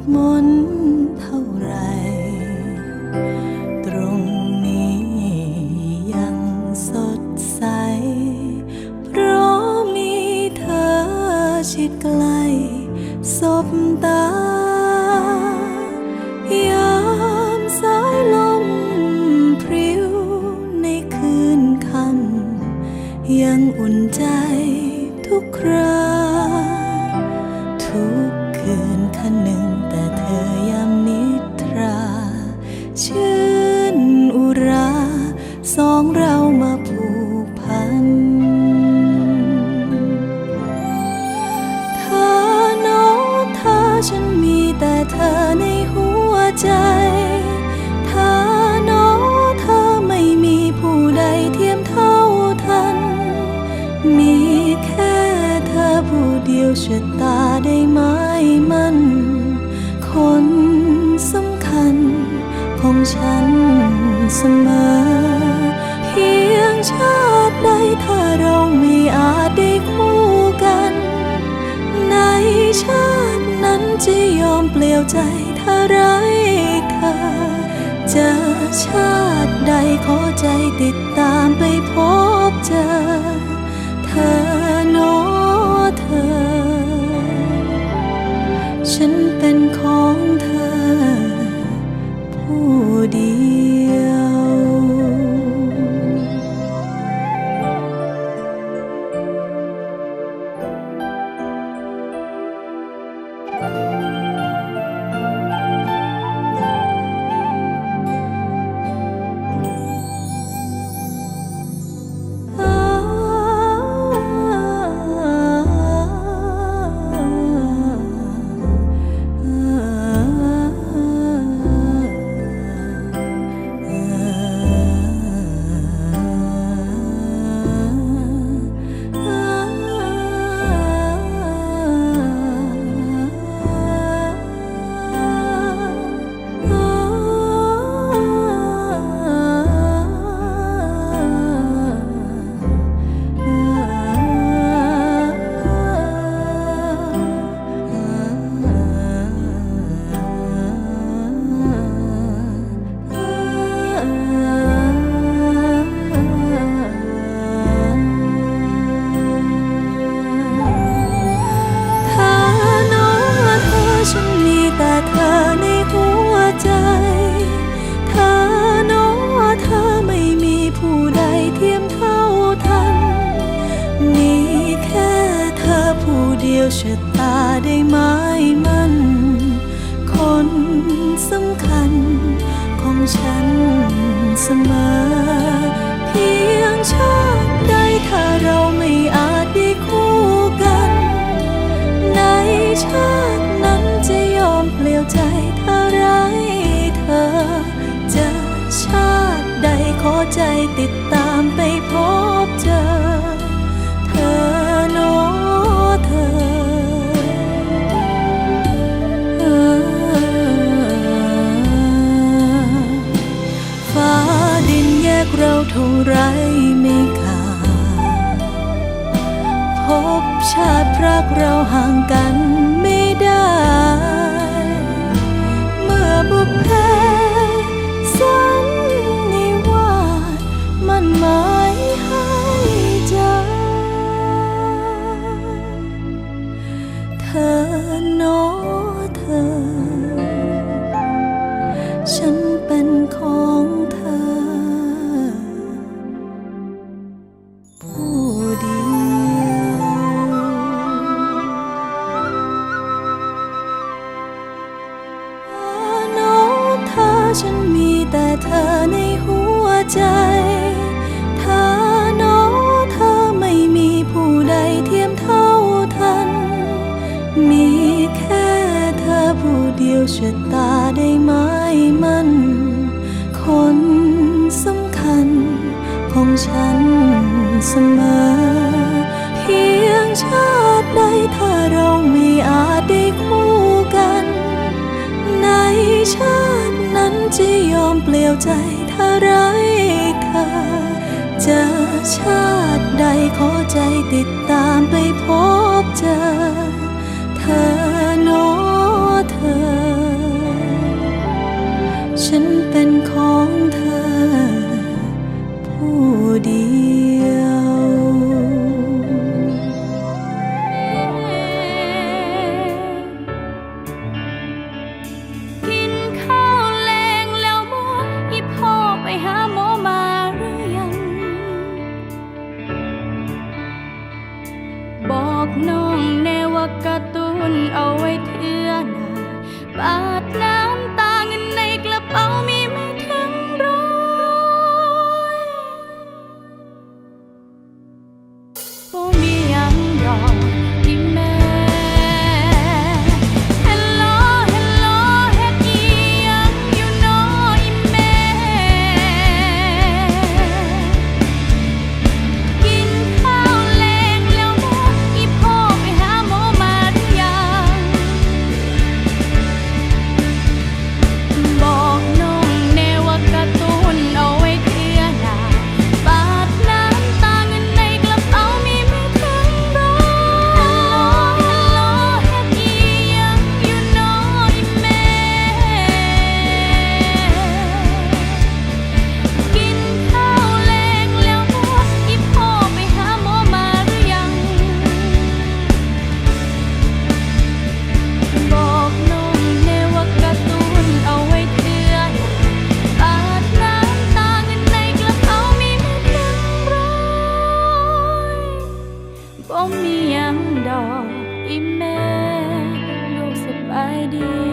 ดมนเท่าไร ตรงนี้ยังสดใส เพราะมีเธอชิดใกล้สบตายามสายลมพริ้วในคืนคำยังอุ่นใจทุกครา สองเรามาผูกพัน เธอน้อเธอฉันมีแต่เธอในหัวใจ เธอน้อเธอไม่มีผู้ใดเทียมเท่าทัน มีแค่เธอผู้เดียวชะตาได้ไหมมันคนสำคัญของฉันเสมอ จะยอมเปลี่ยวใจถ้าไร้เธอเจอชาติใดขอใจติดตามไปพบเจอ เธอโนเธอ ฉันเป็นของเธอ ผู้เดียว ชะตาได้ไหมมันคนสำคัญของฉันเสมอ เพียงชาติใดถ้าเราไม่อาจได้คู่กัน ในชาตินั้นจะยอมเปลี่ยวใจถ้าไร้เธอ จะชาติใดขอใจติดาติรักเราห่างกัน ฉันมีแต่เธอในหัวใจเธอโน้เธอไม่มีผู้ใดเทียมเท่าทัน มีแค่เธอผู้เดียวชะตาได้ไหมมันคนสำคัญของฉันเสมอ เพียงชาติใดถ้าเราไม่ จะยอมเปลี่ยวใจถ้าไร้เธอเจอชาติใดขอใจติดตามไปพบเจอเธอโนเธอ กระตุ้นเอาไว้เทื่อหน้า บ่มียังดอกอีแม่ลูกสบายดี